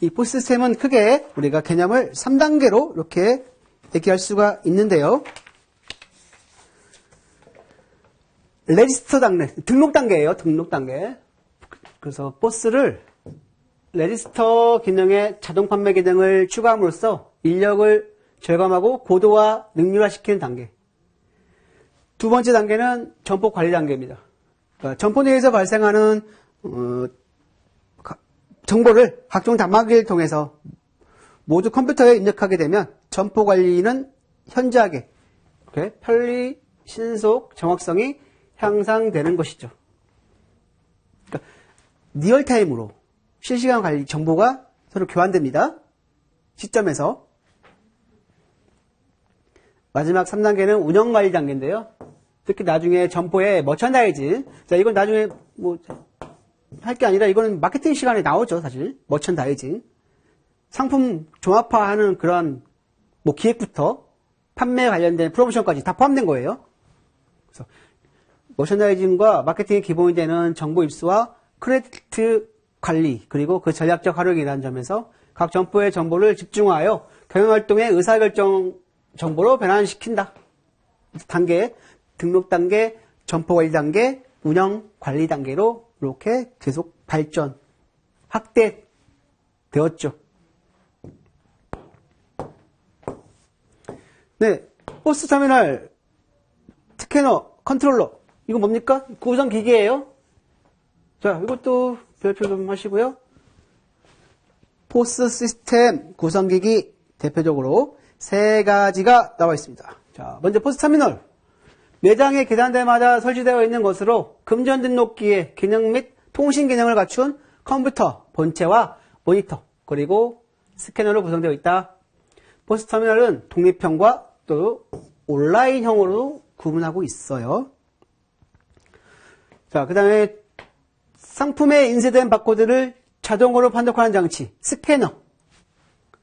이 포스 시스템은 크게 우리가 개념을 3단계로 이렇게 얘기할 수가 있는데요. 레지스터 단계, 등록 단계예요. 등록 단계. 그래서 포스를 레지스터 기능에 자동 판매 기능을 추가함으로써 인력을 절감하고 고도화 능률화시키는 단계. 두 번째 단계는 점포 관리 단계입니다. 그러니까 점포 내에서 발생하는 어, 가- 정보를 각종 단말기를 통해서 모두 컴퓨터에 입력하게 되면 점포 관리는 현저하게 편리, 신속, 정확성이 향상되는 것이죠. 그러니까 리얼타임으로 실시간 관리 정보가 서로 교환됩니다. 시점에서 마지막 3단계는 운영 관리 단계인데요. 특히 나중에 점포에 머천다이즈. 자, 이건 나중에 뭐 할 게 아니라 이거는 마케팅 시간에 나오죠, 사실. 머천다이즈. 상품 종합화하는 그런 뭐 기획부터 판매 관련된 프로모션까지 다 포함된 거예요. 그래서 머천다이징과 마케팅의 기본이 되는 정보 입수와 크레디트 관리 그리고 그 전략적 활용이라는 점에서 각 점포의 정보를 집중하여 경영활동의 의사결정 정보로 변환시킨다. 단계, 등록 단계, 점포 관리 단계, 운영 관리 단계로 이렇게 계속 발전, 확대되었죠. 네, 포스 터미널, 스캐너, 컨트롤러, 이거 뭡니까? 구성 기기예요. 자, 이것도 별표 좀 하시고요. 포스 시스템 구성기기 대표적으로 세 가지가 나와 있습니다. 자, 먼저 포스 터미널. 매장의 계단대마다 설치되어 있는 것으로 금전 등록기의 기능 및 통신 기능을 갖춘 컴퓨터 본체와 모니터 그리고 스캐너로 구성되어 있다. 포스 터미널은 독립형과 또 온라인형으로 구분하고 있어요. 자, 그 다음에 상품에 인쇄된 바코드를 자동으로 판독하는 장치, 스캐너.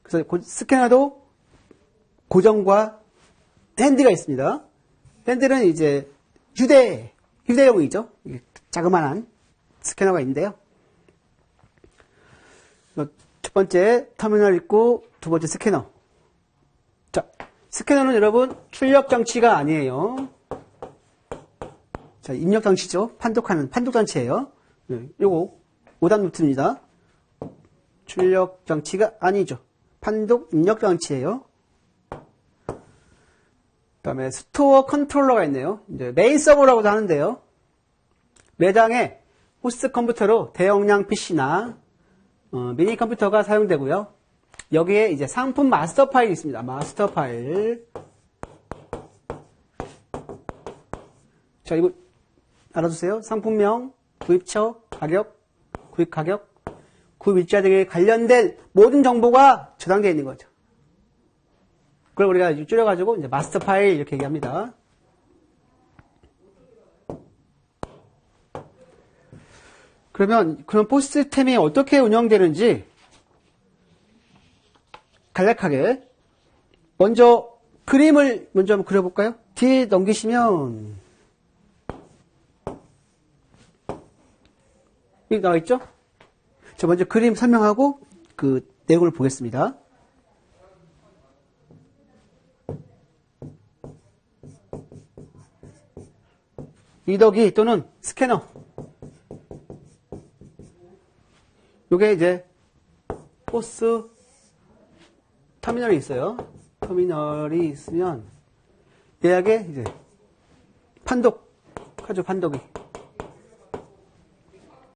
그래서 고- 스캐너도 고정과 핸드가 있습니다. 핸들은 이제 휴대, 휴대용이죠. 자그마한 스캐너가 있는데요. 어, 첫 번째 터미널 있고 두 번째 스캐너. 자, 스캐너는 여러분 출력 장치가 아니에요. 자, 입력 장치죠. 판독하는 판독 장치예요. 네, 요거 5단 노트입니다. 출력 장치가 아니죠. 판독 입력 장치예요. 그다음에 스토어 컨트롤러가 있네요. 이제 메인 서버라고도 하는데요. 매장에 호스트 컴퓨터로 대용량 PC나 어, 미니 컴퓨터가 사용되고요. 여기에 이제 상품 마스터 파일이 있습니다. 마스터 파일. 자, 이거 알아두세요. 상품명, 구입처, 가격, 구입 가격, 구입 일자 등에 관련된 모든 정보가 저장되어 있는 거죠. 그걸 우리가 줄여가지고 이제 마스터 파일 이렇게 얘기합니다. 그러면 그런 포스 시스템이 어떻게 운영되는지 간략하게 먼저 그림을 먼저 한번 그려볼까요? 뒤에 넘기시면 여기 나와 있죠? 자, 먼저 그림 설명하고 그 내용을 보겠습니다. 이더기 또는 스캐너. 요게 이제 포스 터미널이 있어요. 터미널이 있으면 예약에 이제 판독 하죠, 판독이.